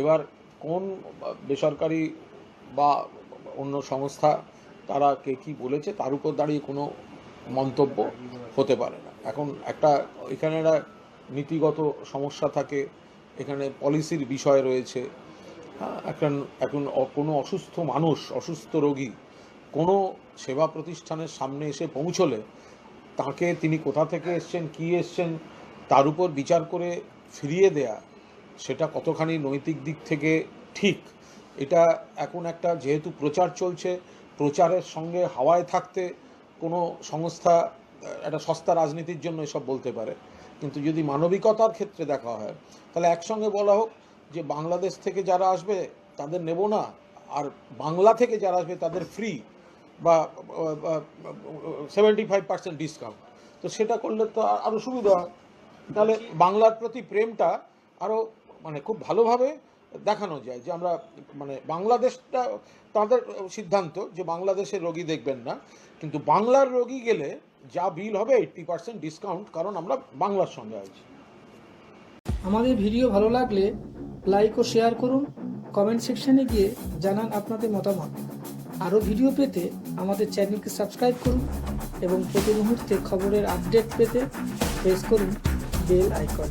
এবার কোন বেসরকারি বা অন্য সংস্থা তারা কে কী বলেছে তার উপর দাঁড়িয়ে কোনো মন্তব্য হতে পারে না। এখন একটা এখানে একটা নীতিগত সমস্যা থাকে এখানে পলিসির বিষয় রয়েছে। হ্যাঁ, এখন এখন কোনো অসুস্থ মানুষ অসুস্থ রোগী কোনো সেবা প্রতিষ্ঠানের সামনে এসে পৌঁছলে তাকে তিনি কোথা থেকে এসছেন কি এসছেন তার উপর বিচার করে ফিরিয়ে দেয়া সেটা কতখানি নৈতিক দিক থেকে ঠিক, এটা এখন একটা যেহেতু প্রচার চলছে, প্রচারের সঙ্গে হাওয়ায় থাকতে কোনো সংস্থা, একটা সস্তা রাজনীতির জন্য এসব বলতে পারে। কিন্তু যদি মানবিকতার ক্ষেত্রে দেখা হয়, তাহলে একসঙ্গে বলা হোক যে বাংলাদেশ থেকে যারা আসবে তাদের নেব না, আর বাংলা থেকে যারা আসবে তাদের ফ্রি বা সেভেন্টি ফাইভ পার্সেন্ট ডিসকাউন্ট তো সেটা করলে তো আ- আরও সুবিধা হয়। তাহলে বাংলার প্রতি প্রেমটা আরও মানে খুব ভালোভাবে দেখানো যায় যে আমরা মানে বাংলাদেশটা, তাদের সিদ্ধান্ত যে বাংলাদেশের রোগী দেখবেন না, কিন্তু বাংলার রোগী গেলে যা বিল হবে এইট্টি পার্সেন্ট ডিসকাউন্ট কারণ আমরা বাংলার সঙ্গে আছি। আমাদের ভিডিও ভালো লাগলে লাইক ও শেয়ার করুন কমেন্ট সেকশনে গিয়ে জানান আপনাদের মতামত। আরও ভিডিও পেতে আমাদের চ্যানেলকে সাবস্ক্রাইব করুন এবং প্রতি মুহূর্তে খবরের আপডেট পেতে প্রেস করুন বেল আইকন